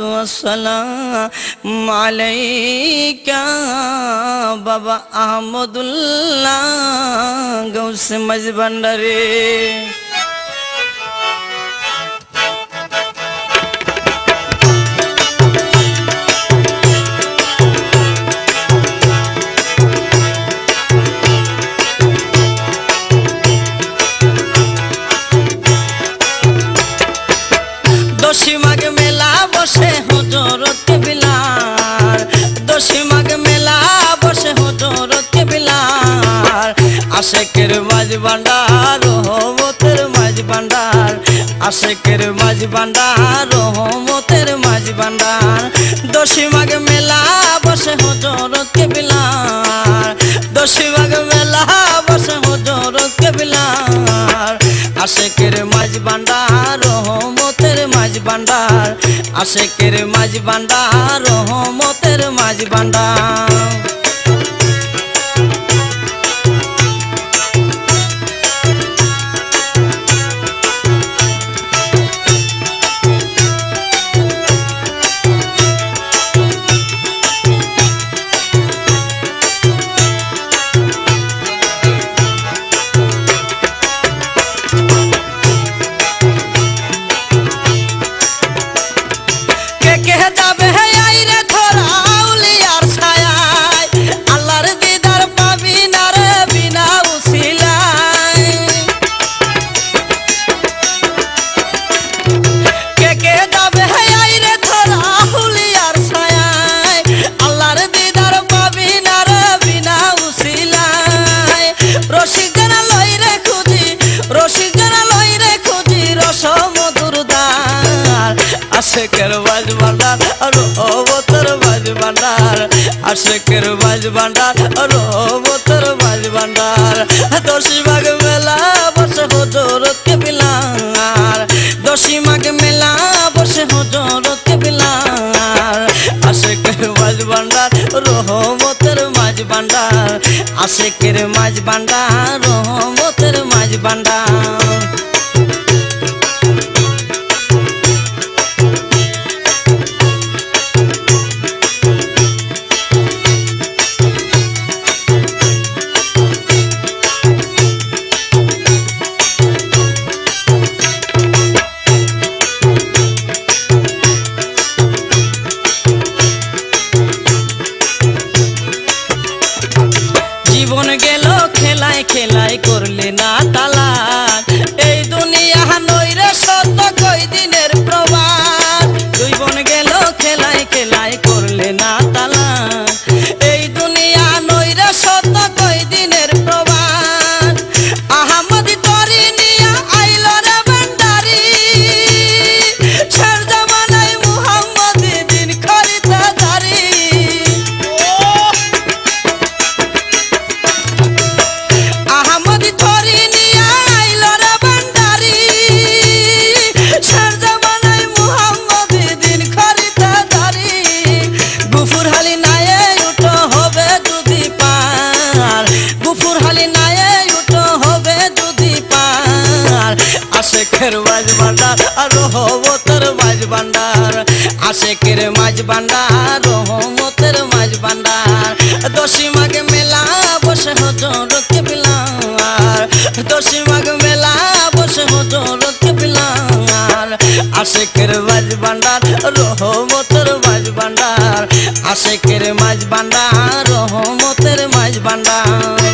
والسلام عليك بابا احمد الله غوث مجبندري আশেকের মাঝ ভান্ডার, রহমতের মাঝ ভান্ডার। আশেকের মাঝ ভান্ডার, রহমতের মাঝ ভান্ডার। দশী মাঘ মেলা বসে হজরত বিলার দশী মাঘ মেলা বসে হজরত বিলার আশেকের মাঝ ভান্ডার, রহমতের মাঝ ভান্ডার। আশেকের মাঝ ভান্ডার, রহমতের মাঝ ভান্ডার। আশেকের বাজ ভান্ডার, আর অবতর বাজ ভান্ডার। আশেকের বাজ ভান্ডার, আর অবতর বাজ ভান্ডার। দশী ভাগ মেলা, বসে হজরতকে বিলার দশী মেলা, বসে হজরতকে বিলার আশেকের মাঝ ভান্ডার, রহমতের মাঝ ভান্ডার। আশেকের মাঝ ভান্ডার, রহমতের মাঝ ভান্ডার। আশেকের মাঝ আর রহমতের মাঝ ভান্ডার। আশেকের মাঝ ভান্ডার, রহমতের মাঝ ভান্ডার। দশী মাঘ মেলা, বসে হজরতকে বিলার দশী মাঘ মেলা, বসে হজরতকে বিলার আশেকের মাঝ ভান্ডার, রহমতের মাঝ ভান্ডার। আশেকের মাঝ ভান্ডার, রহমতের মাঝ ভান্ডার।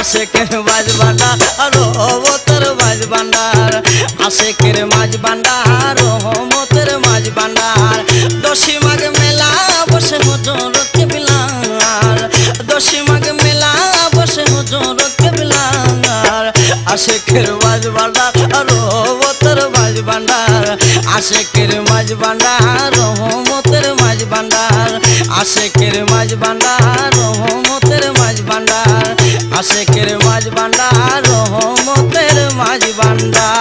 আশেকের মাঝ ভান্ডার রহমতের মাঝ ভান্ডার। আশেকের মাঝ ভান্ডার রহমতের মাঝ ভান্ডার। দশী মাঘ মেলা, বসে হজর কেবিলার। দশী মাঘ মেলা, বসে হজর কেবিলার। আশেকের মাঝ ভান্ডার রহমতের মাঝ ভান্ডার। আশেকের মাঝ ভান্ডার রহমতের মাঝ ভান্ডার। আশেকের মাঝ ভান্ডার রহমতের মাঝ ভান্ডার। আশেকের মাঝ ভান্ডার রহমতের মাঝ ভান্ডার।